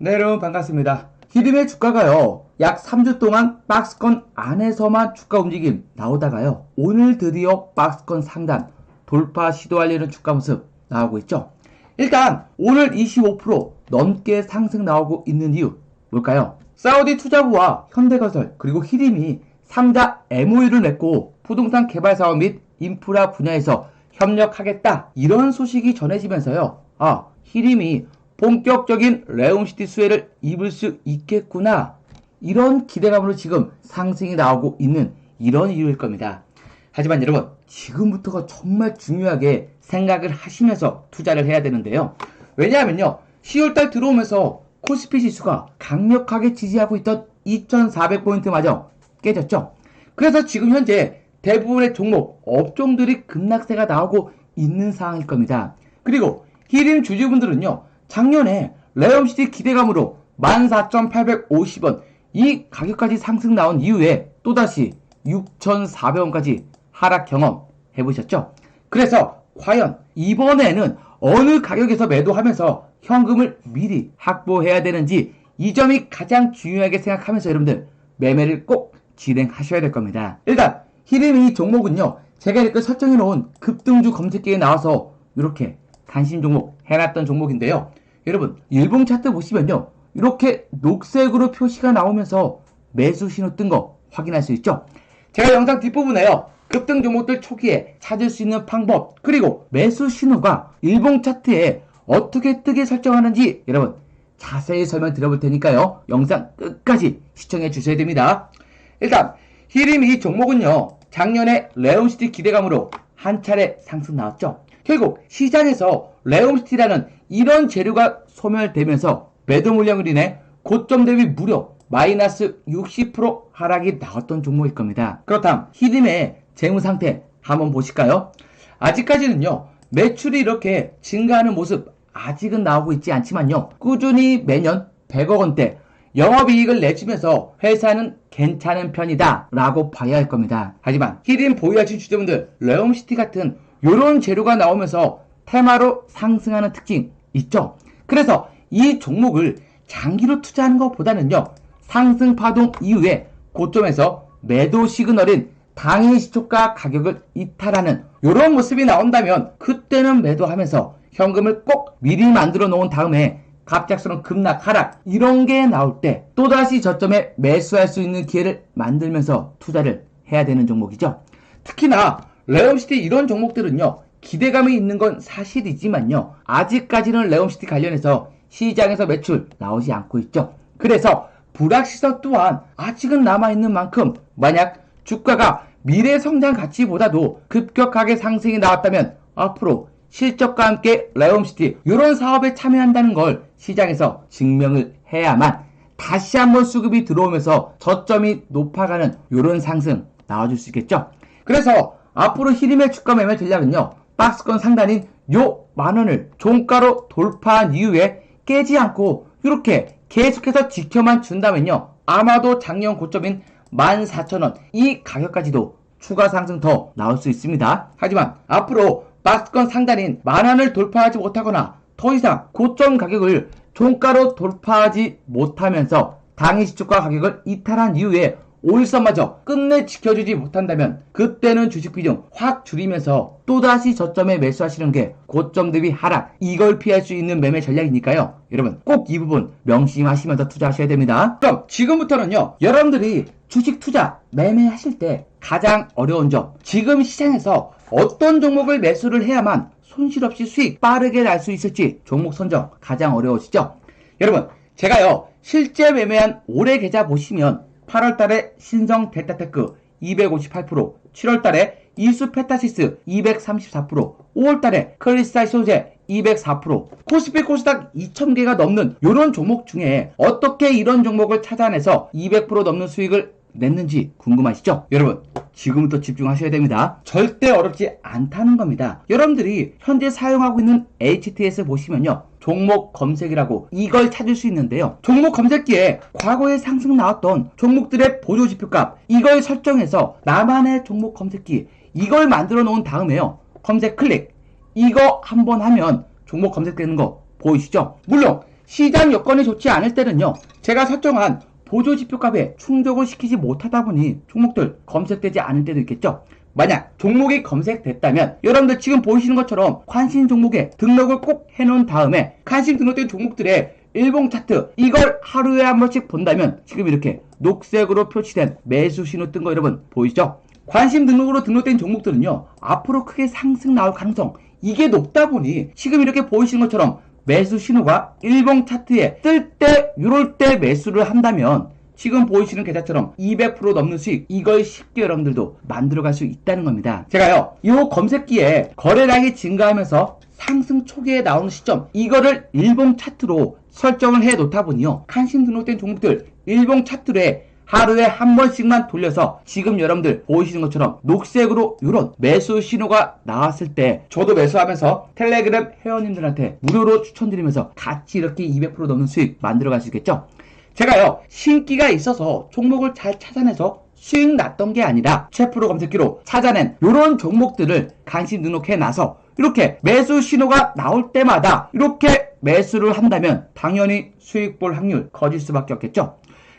네, 여러분 반갑습니다. 히림의 주가가요, 약 3주 동안 박스권 안에서만 주가 움직임 나오다가요, 오늘 드디어 박스권 상단 돌파 시도하려는 주가 모습 나오고 있죠. 일단, 오늘 25% 넘게 상승 나오고 있는 이유 뭘까요? 사우디 투자부와 현대건설, 그리고 히림이 3자 MOU를 맺고 부동산 개발 사업 및 인프라 분야에서 협력하겠다. 이런 소식이 전해지면서요, 아, 히림이 본격적인 레온시티 수혜를 입을 수 있겠구나. 이런 기대감으로 지금 상승이 나오고 있는 이런 이유일 겁니다. 하지만 여러분, 지금부터가 정말 중요하게 생각을 하시면서 투자를 해야 되는데요. 왜냐하면요, 10월달 들어오면서 코스피 지수가 강력하게 지지하고 있던 2400포인트마저 깨졌죠. 그래서 지금 현재 대부분의 종목, 업종들이 급락세가 나오고 있는 상황일 겁니다. 그리고 히림 주주분들은요, 작년에 레엄시티 기대감으로 14,850원 이 가격까지 상승 나온 이후에 또다시 6,400원까지 하락 경험 해보셨죠? 그래서 과연 이번에는 어느 가격에서 매도하면서 현금을 미리 확보해야 되는지 이 점이 가장 중요하게 생각하면서 여러분들 매매를 꼭 진행하셔야 될 겁니다. 일단 히림이 이 종목은요 제가 이렇게 설정해 놓은 급등주 검색기에 나와서 이렇게 관심 종목 해놨던 종목인데요. 여러분 일봉 차트 보시면요 이렇게 녹색으로 표시가 나오면서 매수 신호 뜬 거 확인할 수 있죠. 제가 영상 뒷부분에요. 급등 종목들 초기에 찾을 수 있는 방법 그리고 매수 신호가 일봉 차트에 어떻게 뜨게 설정하는지 여러분 자세히 설명 드려볼 테니까요. 영상 끝까지 시청해 주셔야 됩니다. 일단 히림 이 종목은요. 작년에 레온시티 기대감으로 한 차례 상승 나왔죠. 결국 시장에서 레온시티라는 이런 재료가 소멸되면서 매도 물량을 인해 고점 대비 무려 마이너스 60% 하락이 나왔던 종목일 겁니다. 그렇다면 히림의 재무 상태 한번 보실까요? 아직까지는요. 매출이 이렇게 증가하는 모습 아직은 나오고 있지 않지만요. 꾸준히 매년 100억 원대 영업이익을 내주면서 회사는 괜찮은 편이다 라고 봐야 할 겁니다. 하지만 히림 보유하신 주주분들 레옴시티 같은 이런 재료가 나오면서 테마로 상승하는 특징 있죠. 그래서 이 종목을 장기로 투자하는 것보다는요. 상승 파동 이후에 고점에서 매도 시그널인 당일 시초가 가격을 이탈하는 이런 모습이 나온다면 그때는 매도하면서 현금을 꼭 미리 만들어 놓은 다음에 갑작스러운 급락 하락 이런 게 나올 때 또다시 저점에 매수할 수 있는 기회를 만들면서 투자를 해야 되는 종목이죠. 특히나 레옴시티 이런 종목들은요. 기대감이 있는 건 사실이지만요. 아직까지는 레옴시티 관련해서 시장에서 매출 나오지 않고 있죠. 그래서 불확실성 또한 아직은 남아있는 만큼 만약 주가가 미래 성장 가치보다도 급격하게 상승이 나왔다면 앞으로 실적과 함께 레옴시티 이런 사업에 참여한다는 걸 시장에서 증명을 해야만 다시 한번 수급이 들어오면서 저점이 높아가는 이런 상승 나와줄 수 있겠죠. 그래서 앞으로 히림의 주가 매매 전략은요. 박스권 상단인 요 만원을 종가로 돌파한 이후에 깨지 않고 이렇게 계속해서 지켜만 준다면요. 아마도 작년 고점인 14,000원 이 가격까지도 추가 상승 더 나올 수 있습니다. 하지만 앞으로 박스권 상단인 만원을 돌파하지 못하거나 더 이상 고점 가격을 종가로 돌파하지 못하면서 당일 시초가 가격을 이탈한 이후에 5일선마저 끝내 지켜주지 못한다면 그때는 주식 비중 확 줄이면서 또다시 저점에 매수하시는 게 고점 대비 하락 이걸 피할 수 있는 매매 전략이니까요. 여러분 꼭 이 부분 명심하시면서 투자하셔야 됩니다. 그럼 지금부터는요. 여러분들이 주식 투자 매매하실 때 가장 어려운 점 지금 시장에서 어떤 종목을 매수를 해야만 손실 없이 수익 빠르게 날 수 있을지 종목 선정 가장 어려우시죠? 여러분 제가요 실제 매매한 올해 계좌 보시면 8월 달에 신성 델타테크 258%, 7월 달에 이수 페타시스 234%, 5월 달에 클리스타이 소재 204%, 코스피 코스닥 2000개가 넘는 이런 종목 중에 어떻게 이런 종목을 찾아내서 200% 넘는 수익을 냈는지 궁금하시죠? 여러분, 지금부터 집중하셔야 됩니다. 절대 어렵지 않다는 겁니다. 여러분들이 현재 사용하고 있는 HTS 보시면요. 종목 검색이라고 이걸 찾을 수 있는데요. 종목 검색기에 과거에 상승 나왔던 종목들의 보조 지표값 이걸 설정해서 나만의 종목 검색기 이걸 만들어 놓은 다음에요. 검색 클릭 이거 한번 하면 종목 검색되는 거 보이시죠? 물론 시장 여건이 좋지 않을 때는요. 제가 설정한 보조 지표 값에 충족을 시키지 못하다 보니 종목들 검색되지 않을 때도 있겠죠. 만약 종목이 검색됐다면 여러분들 지금 보시는 것처럼 관심 종목에 등록을 꼭 해놓은 다음에 관심 등록된 종목들의 일봉 차트 이걸 하루에 한 번씩 본다면 지금 이렇게 녹색으로 표시된 매수 신호 뜬 거 여러분 보이시죠? 관심 등록으로 등록된 종목들은요 앞으로 크게 상승 나올 가능성 이게 높다 보니 지금 이렇게 보이시는 것처럼 매수 신호가 일봉 차트에 뜰 때 이럴 때 매수를 한다면 지금 보이시는 계좌처럼 200% 넘는 수익 이걸 쉽게 여러분들도 만들어갈 수 있다는 겁니다. 제가요 이 검색기에 거래량이 증가하면서 상승 초기에 나오는 시점 이거를 일봉 차트로 설정을 해 놓다 보니요 관심 등록된 종목들 일봉 차트에 하루에 한 번씩만 돌려서 지금 여러분들 보이시는 것처럼 녹색으로 이런 매수 신호가 나왔을 때 저도 매수하면서 텔레그램 회원님들한테 무료로 추천드리면서 같이 이렇게 200% 넘는 수익 만들어 갈 수 있겠죠? 제가요 신기가 있어서 종목을 잘 찾아내서 수익 났던 게 아니라 최프로 검색기로 찾아낸 이런 종목들을 관심 등록해 놔서 이렇게 매수 신호가 나올 때마다 이렇게 매수를 한다면 당연히 수익 볼 확률 커질 수밖에 없겠죠.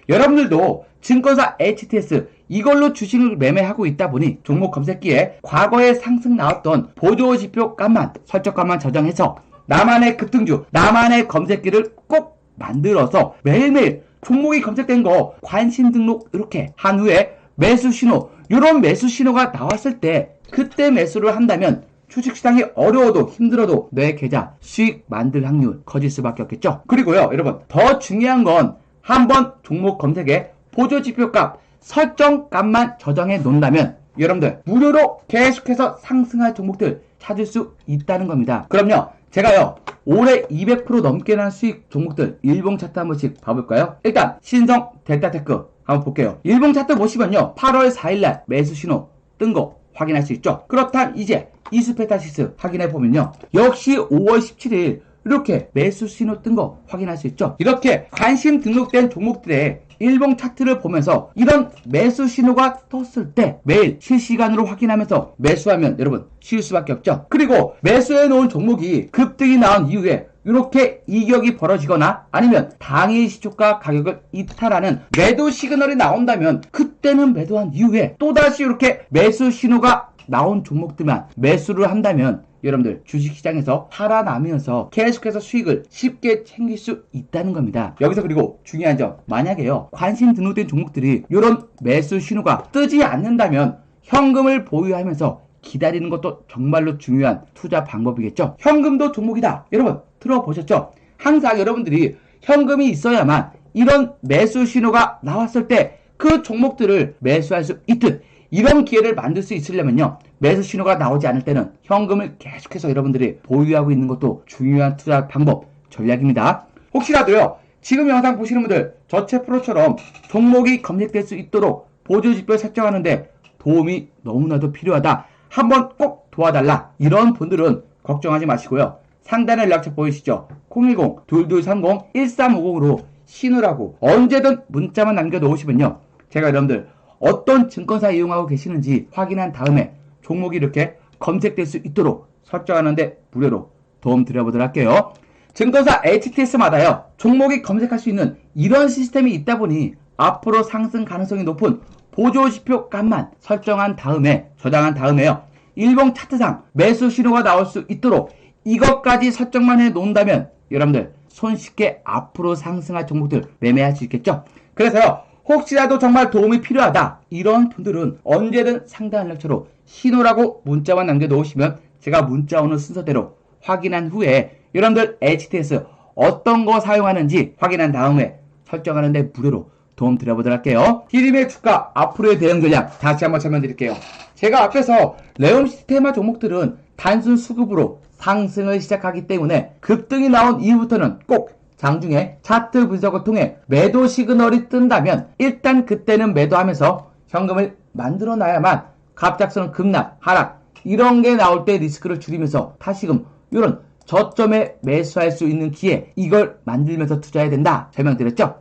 여러분들도 증권사 HTS 이걸로 주식을 매매하고 있다 보니 종목 검색기에 과거에 상승 나왔던 보조 지표 값만 설정값만 저장해서 나만의 급등주, 나만의 검색기를 꼭 만들어서 매일매일 종목이 검색된 거 관심 등록 이렇게 한 후에 매수 신호, 이런 매수 신호가 나왔을 때 그때 매수를 한다면 주식시장이 어려워도 힘들어도 내 계좌 수익 만들 확률 커질 수밖에 없겠죠. 그리고요, 여러분 더 중요한 건 한번 종목 검색에 보조 지표값 설정값만 저장해 놓는다면 여러분들 무료로 계속해서 상승할 종목들 찾을 수 있다는 겁니다. 그럼요. 제가요 올해 200% 넘게 난 수익 종목들 일봉 차트 한 번씩 봐볼까요? 일단 신성 델타테크 한번 볼게요. 일봉 차트 보시면요 8월 4일날 매수 신호 뜬 거 확인할 수 있죠. 그렇다면 이제 이수페타시스 확인해 보면요 역시 5월 17일 이렇게 매수 신호 뜬 거 확인할 수 있죠. 이렇게 관심 등록된 종목들의 일봉 차트를 보면서 이런 매수 신호가 떴을 때 매일 실시간으로 확인하면서 매수하면 여러분 쉬울 수밖에 없죠. 그리고 매수해 놓은 종목이 급등이 나온 이후에 이렇게 이격이 벌어지거나 아니면 당일 시초가 가격을 이탈하는 매도 시그널이 나온다면 그때는 매도한 이후에 또다시 이렇게 매수 신호가 나온 종목들만 매수를 한다면 여러분들 주식시장에서 살아나면서 계속해서 수익을 쉽게 챙길 수 있다는 겁니다. 여기서 그리고 중요한 점 만약에요 관심 등록된 종목들이 이런 매수 신호가 뜨지 않는다면 현금을 보유하면서 기다리는 것도 정말로 중요한 투자 방법이겠죠. 현금도 종목이다. 여러분 들어보셨죠? 항상 여러분들이 현금이 있어야만 이런 매수 신호가 나왔을 때 그 종목들을 매수할 수 있듯 이런 기회를 만들 수 있으려면요. 매수 신호가 나오지 않을 때는 현금을 계속해서 여러분들이 보유하고 있는 것도 중요한 투자 방법, 전략입니다. 혹시라도요. 지금 영상 보시는 분들 저체 프로처럼 종목이 검색될 수 있도록 보조지표 설정하는데 도움이 너무나도 필요하다. 한번 꼭 도와달라. 이런 분들은 걱정하지 마시고요. 상단에 연락처 보이시죠? 010-2230-1350으로 신으라고 언제든 문자만 남겨놓으시면요. 제가 여러분들 어떤 증권사 이용하고 계시는지 확인한 다음에 종목이 이렇게 검색될 수 있도록 설정하는데 무료로 도움 드려보도록 할게요. 증권사 HTS마다요. 종목이 검색할 수 있는 이런 시스템이 있다 보니 앞으로 상승 가능성이 높은 보조지표 값만 설정한 다음에 저장한 다음에요. 일봉 차트상 매수 신호가 나올 수 있도록 이것까지 설정만 해 놓는다면 여러분들 손쉽게 앞으로 상승할 종목들 매매할 수 있겠죠? 그래서요. 혹시라도 정말 도움이 필요하다 이런 분들은 언제든 상담 연락처로 신호라고 문자만 남겨놓으시면 제가 문자 오는 순서대로 확인한 후에 여러분들 HTS 어떤 거 사용하는지 확인한 다음에 설정하는데 무료로 도움 드려보도록 할게요. 히림의 주가 앞으로의 대응 전략 다시 한번 설명드릴게요. 제가 앞에서 레온 시스테마 종목들은 단순 수급으로 상승을 시작하기 때문에 급등이 나온 이후부터는 꼭 장중에 차트 분석을 통해 매도 시그널이 뜬다면 일단 그때는 매도하면서 현금을 만들어 놔야만 갑작스러운 급락, 하락 이런 게 나올 때 리스크를 줄이면서 다시금 이런 저점에 매수할 수 있는 기회 이걸 만들면서 투자해야 된다 설명드렸죠.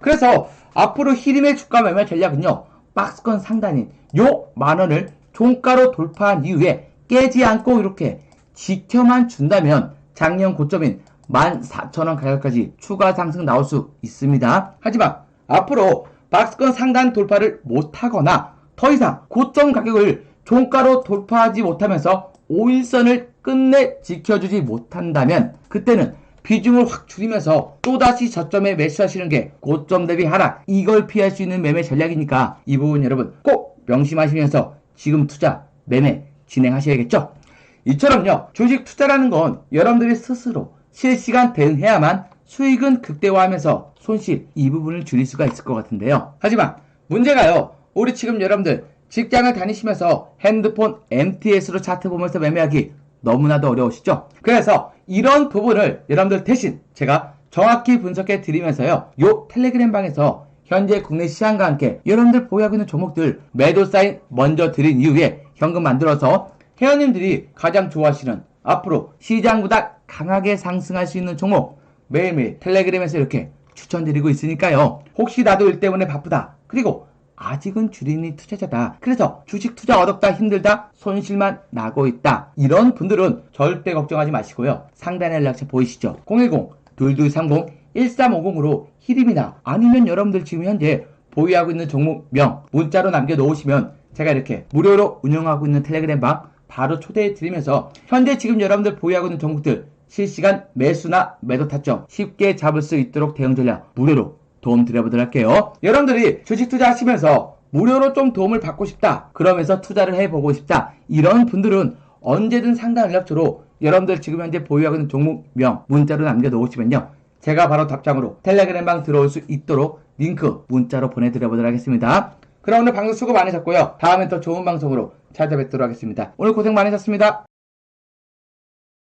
그래서 앞으로 히림의 주가 매매 전략은요 박스권 상단인 요 만원을 종가로 돌파한 이후에 깨지 않고 이렇게 지켜만 준다면 작년 고점인 14,000원 가격까지 추가 상승 나올 수 있습니다. 하지만 앞으로 박스권 상단 돌파를 못하거나 더 이상 고점 가격을 종가로 돌파하지 못하면서 5일선을 끝내 지켜주지 못한다면 그때는 비중을 확 줄이면서 또다시 저점에 매수하시는 게 고점 대비 하락 이걸 피할 수 있는 매매 전략이니까 이 부분 여러분 꼭 명심하시면서 지금 투자 매매 진행하셔야겠죠 이처럼요 주식 투자라는 건 여러분들이 스스로 실시간 대응해야만 수익은 극대화하면서 손실 이 부분을 줄일 수가 있을 것 같은데요 하지만 문제가요 우리 지금 여러분들 직장을 다니시면서 핸드폰 MTS로 차트 보면서 매매하기 너무나도 어려우시죠? 그래서 이런 부분을 여러분들 대신 제가 정확히 분석해 드리면서요. 요 텔레그램 방에서 현재 국내 시장과 함께 여러분들 보유하고 있는 종목들 매도 사인 먼저 드린 이후에 현금 만들어서 회원님들이 가장 좋아하시는 앞으로 시장보다 강하게 상승할 수 있는 종목 매일매일 텔레그램에서 이렇게 추천드리고 있으니까요. 혹시 나도 일 때문에 바쁘다. 그리고 아직은 주린이 투자자다. 그래서 주식 투자 어렵다 힘들다 손실만 나고 있다. 이런 분들은 절대 걱정하지 마시고요. 상단에 연락처 보이시죠? 010-2230-1350으로 히림이나 아니면 여러분들 지금 현재 보유하고 있는 종목명 문자로 남겨놓으시면 제가 이렇게 무료로 운영하고 있는 텔레그램 방 바로 초대해 드리면서 현재 지금 여러분들 보유하고 있는 종목들 실시간 매수나 매도 타점 쉽게 잡을 수 있도록 대응 전략 무료로 도움 드려보도록 할게요. 여러분들이 주식 투자하시면서 무료로 좀 도움을 받고 싶다. 그러면서 투자를 해보고 싶다. 이런 분들은 언제든 상담 연락처로 여러분들 지금 현재 보유하고 있는 종목명 문자로 남겨놓으시면요. 제가 바로 답장으로 텔레그램방 들어올 수 있도록 링크 문자로 보내드려보도록 하겠습니다. 그럼 오늘 방송 수고 많으셨고요. 다음에 더 좋은 방송으로 찾아뵙도록 하겠습니다. 오늘 고생 많으셨습니다.